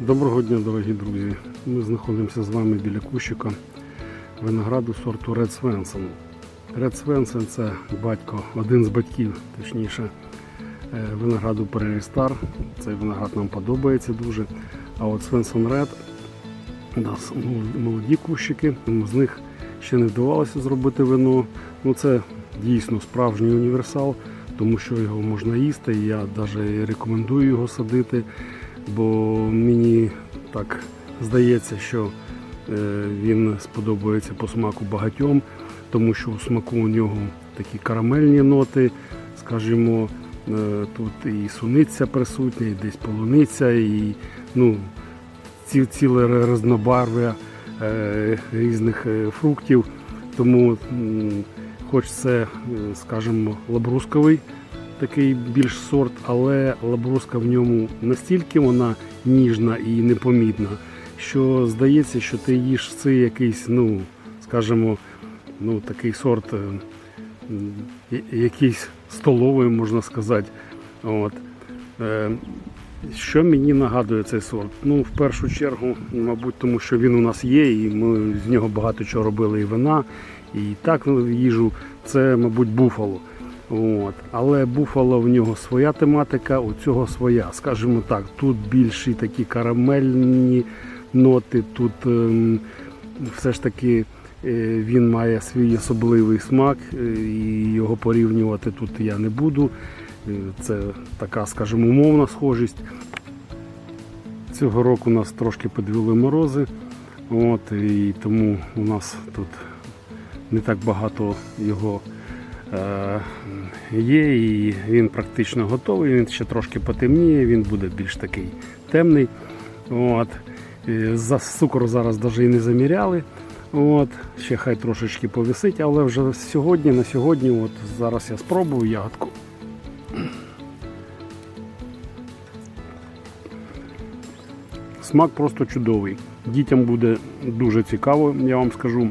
Доброго дня, дорогі друзі. Ми знаходимося з вами біля кущика винограду сорту Red Svensson. Red Svensson – це батько, один з батьків, точніше, е, винограду Star. Цей виноград нам подобається дуже. А от Svensson Red у нас молоді кущики, з них ще не вдавалося зробити вино. Ну, це дійсно справжній універсал, тому що його можна їсти. Я навіть рекомендую його садити, бо мені так здається, що е, він сподобається по смаку багатьом, тому що у смаку у нього такі карамельні ноти, скажімо, е, тут і суниця присутня, і десь полуниця, і ну, ці, ціле різнобарв'я е, різних фруктів. Тому, хоч це, скажімо, лабрусковий такий більш сорт, але лабруска в ньому настільки вона ніжна і непомітна, що здається, що ти їш це якийсь, ну, скажімо, ну, такий сорт, е, якийсь столовий, можна сказати. От. Е, що мені нагадує цей сорт? Ну, в першу чергу, мабуть, тому що він у нас є, і ми з нього багато чого робили і вина, і так ну, їжу. Це, мабуть, буфало. От. Але буфало в нього своя тематика, у цього своя. Скажімо так, тут більші такі карамельні ноти, тут ем, все ж таки е, він має свій особливий смак, е, і його порівнювати тут я не буду. Е, Це така, скажімо, умовна схожість. Цього року нас трошки підвели морози, от, і тому у нас тут не так багато його є, і він практично готовий. Він ще трошки потемніє, він буде більш такий темний. От. Е, За цукор зараз навіть і не заміряли. От. Ще хай трошечки повисить, але вже сьогодні, на сьогодні, от зараз я спробую ягодку. Смак просто чудовий. Дітям буде дуже цікаво, я вам скажу.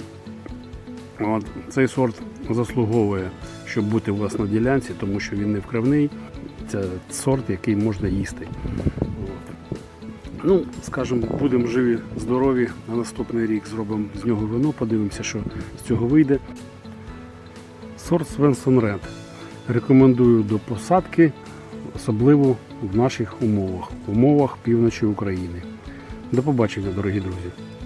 От, цей сорт заслуговує, щоб бути у вас на ділянці, тому що він не вкривний. Це сорт, який можна їсти. Ну, скажімо, будемо живі, здорові. На наступний рік зробимо з нього вино, подивимося, що з цього вийде. Сорт Свенсон Ред. Рекомендую до посадки, особливо в наших умовах, умовах півночі України. До побачення, дорогі друзі!